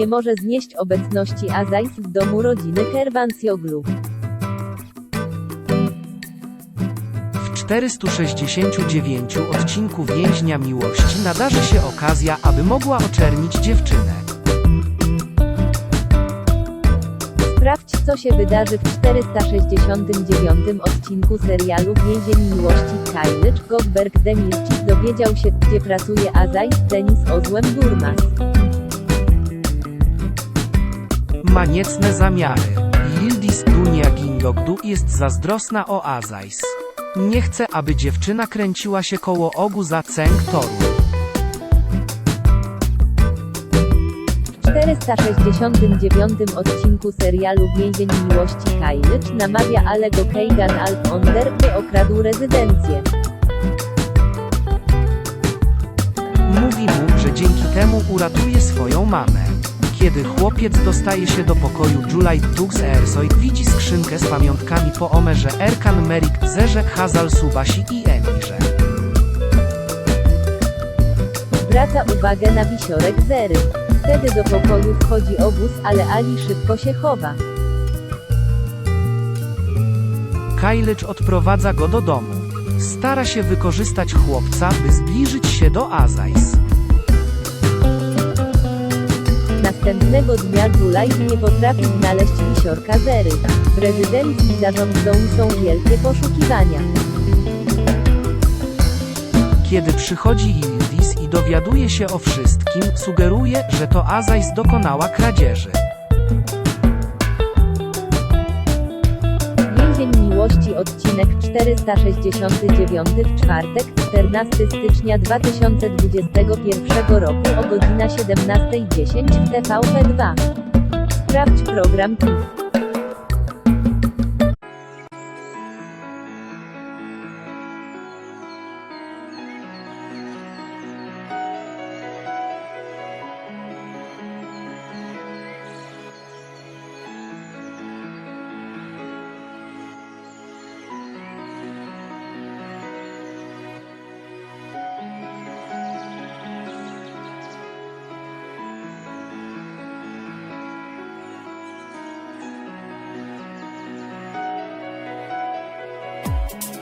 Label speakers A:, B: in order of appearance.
A: nie może znieść obecności Azajs w domu rodziny Kervancioglu.
B: W 469 odcinku Więźnia Miłości nadarzy się okazja, aby mogła oczernić dziewczynę.
A: Sprawdź, co się wydarzy w 469 odcinku serialu Więzień Miłości. Kailicz Goldberg Demirci dowiedział się, gdzie pracuje Azajs Denis Ozłem Durmas.
B: Ma niecne zamiary. Yildiz Dunia Gingogdu jest zazdrosna o Azajs. Nie chce, aby dziewczyna kręciła się koło ogu za cęg toru.
A: W 469 odcinku serialu Więzień Miłości Kailicz namawia Alego Keigan Alponder, by okradł rezydencję.
B: Mówi mu, że dzięki temu uratuje swoją mamę. Kiedy chłopiec dostaje się do pokoju Juliet Tux Ersoy, widzi skrzynkę z pamiątkami po Omerze Erkan Merik, Zerze Hazal Subasi i Emirze.
A: Zwraca uwagę na wisiorek Zery. Wtedy do pokoju wchodzi obóz, ale Ali szybko się chowa.
B: Kailicz odprowadza go do domu. Stara się wykorzystać chłopca, by zbliżyć się do Azajs.
A: Następnego dnia Juliet nie potrafi znaleźć wisiorka Zery. W rezydencji zarządzą są wielkie poszukiwania.
B: Kiedy przychodzi Yildiz i dowiaduje się o wszystkim, sugeruje, że to Azajs dokonała kradzieży.
A: Odcinek 469 w czwartek, 14 stycznia 2021 roku o godzina 17.10 w TVP2. Sprawdź program PIF. thank you